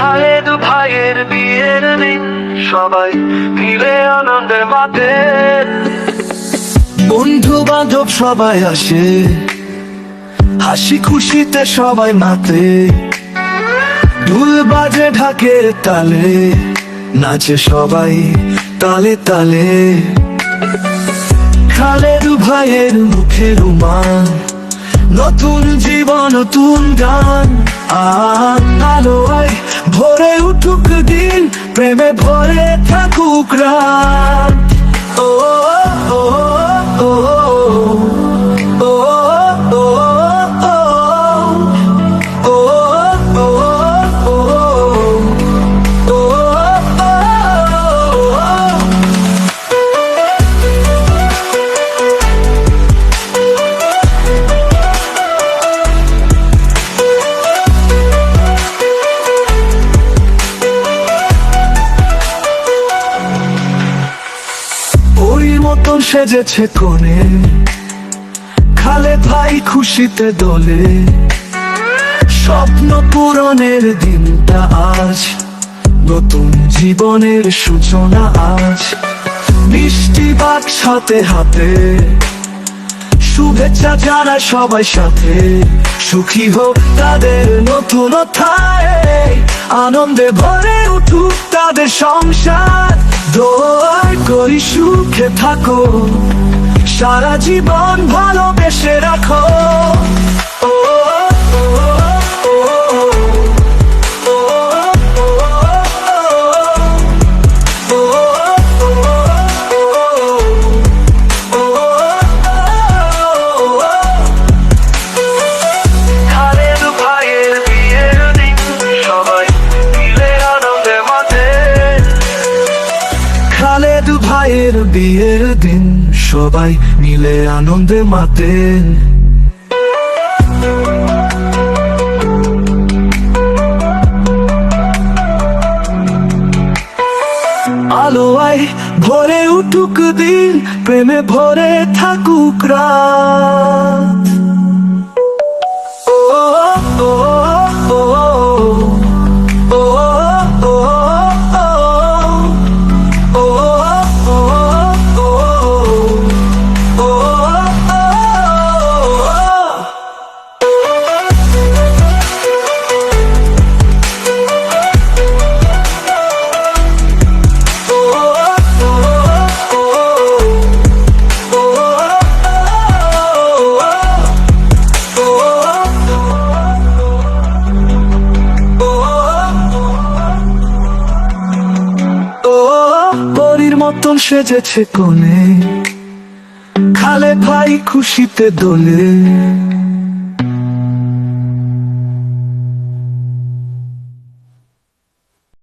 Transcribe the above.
খালেদ ভাইয়ের বিয়ের দিন, সবাই আনন্দে মাতে বন্ধু বান্ধব সবাই আসে, হাসি খুশিতে সবাই মাতে। ঢুল বাজে ঢাকে তালে, নাচে সবাই তালে তালে। খালেদ ভাইয়ের মুখে রুমান নতুন জীবন নতুন গান। আলোয় ভরে উঠুক দিন প্রেমে ভরে থাকুক রাত। সেজেছে কোণে। খালে ভাই খুশিতে দোলে। স্বপ্ন পূরণের দিনটা আজ, নতুন জীবনের সূচনা আজ। মিষ্টি বাক সাথে হাতে, শুভেচ্ছা জানায় সবাই সাথে। সুখী হোক তাদের নতুনতায়, আনন্দে ভরে উঠুক তাদের সংসার। দোয়া করি সুখে থাকো। সারা জীবন ভালোবেসে রাখো। ও, ভাইয়ের বিয়ের দিন, সবাই মিলে আনন্দে মাতেন। আলোয় ভরে উঠুক দিন, প্রেমে ভরে থাকুক রাত। ও মতন সেজেছে কোণে। খালে ভাই খুশিতে দোলে।